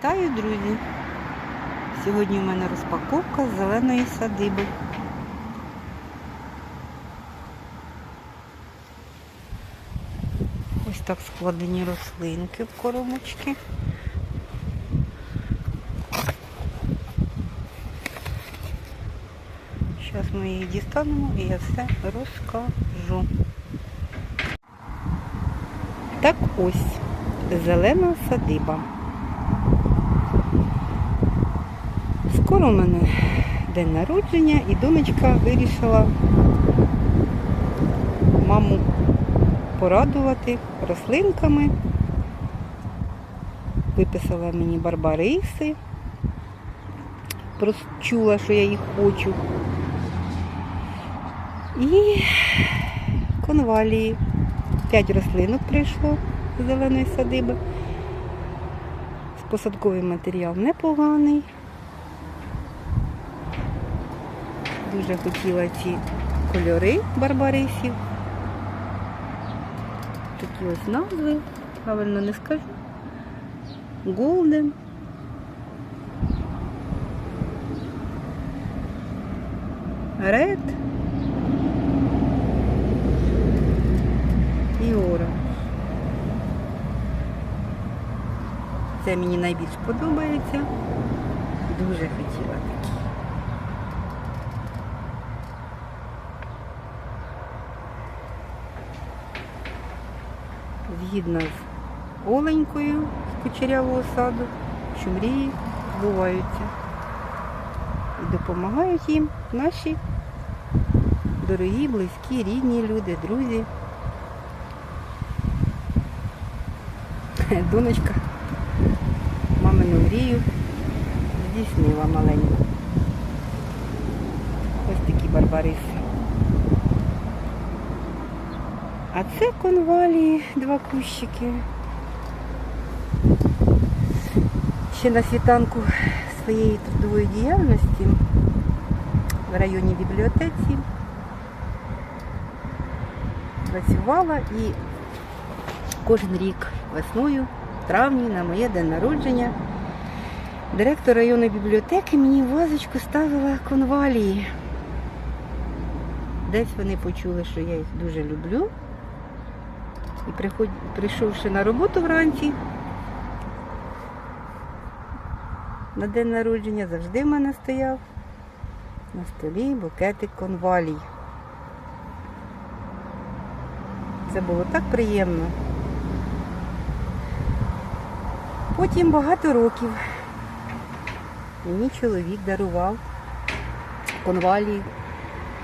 Вітаю, друзі! Сьогодні у мене розпаковка зеленої садиби. Ось так складені рослинки в коробочки. Зараз ми їх дістанемо і я все розкажу. Так ось зелена садиба. Скоро у мене день народження і донечка вирішила маму порадувати рослинками. Виписала мені барбариси. Просто чула, що я їх хочу. І конвалії. П'ять рослинок прийшло з зеленої садиби. Посадковий матеріал непоганий. Дуже хотіла ці кольори барбарисів. Такі ось назви, правильно не скажу. Голден. Ред. І оранж. Це мені найбільш подобається. Дуже хотіла такі. Згідно з Оленькою з кучерявого саду, що мрії збуваються. І допомагають їм наші дорогі, близькі, рідні люди, друзі. Донечка мамину мрію здійснила маленьку. Ось такі барбариси. А це конвалії, два кущики. Ще на світанку своєї трудової діяльності в районній бібліотеці працювала і кожен рік весною, в травні, на моє день народження, директор районної бібліотеки мені вазочку ставила конвалії. Десь вони почули, що я їх дуже люблю. І приход... прийшовши на роботу вранці, на день народження завжди в мене стояв на столі букетик конвалій. Це було так приємно. Потім багато років мені чоловік дарував конвалії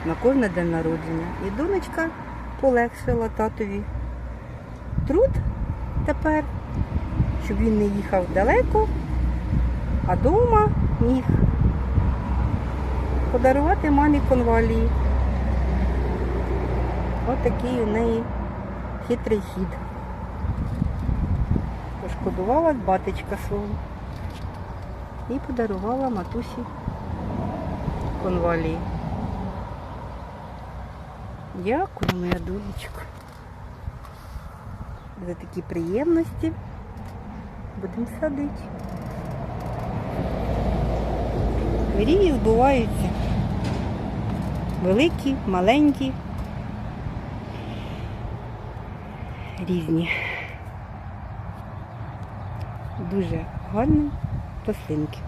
на кожне день народження. І донечка полегшила татові труд тепер, щоб він не їхав далеко, а вдома міг подарувати мамі конвалії. Ось такий у неї хитрий хід. Пошкодувала батечка свого і подарувала матусі конвалії. Дякую, моя донечка. За такі приємності будемо садити. Мрії збуваються. Великі, маленькі, різні. Дуже гарні рослинки.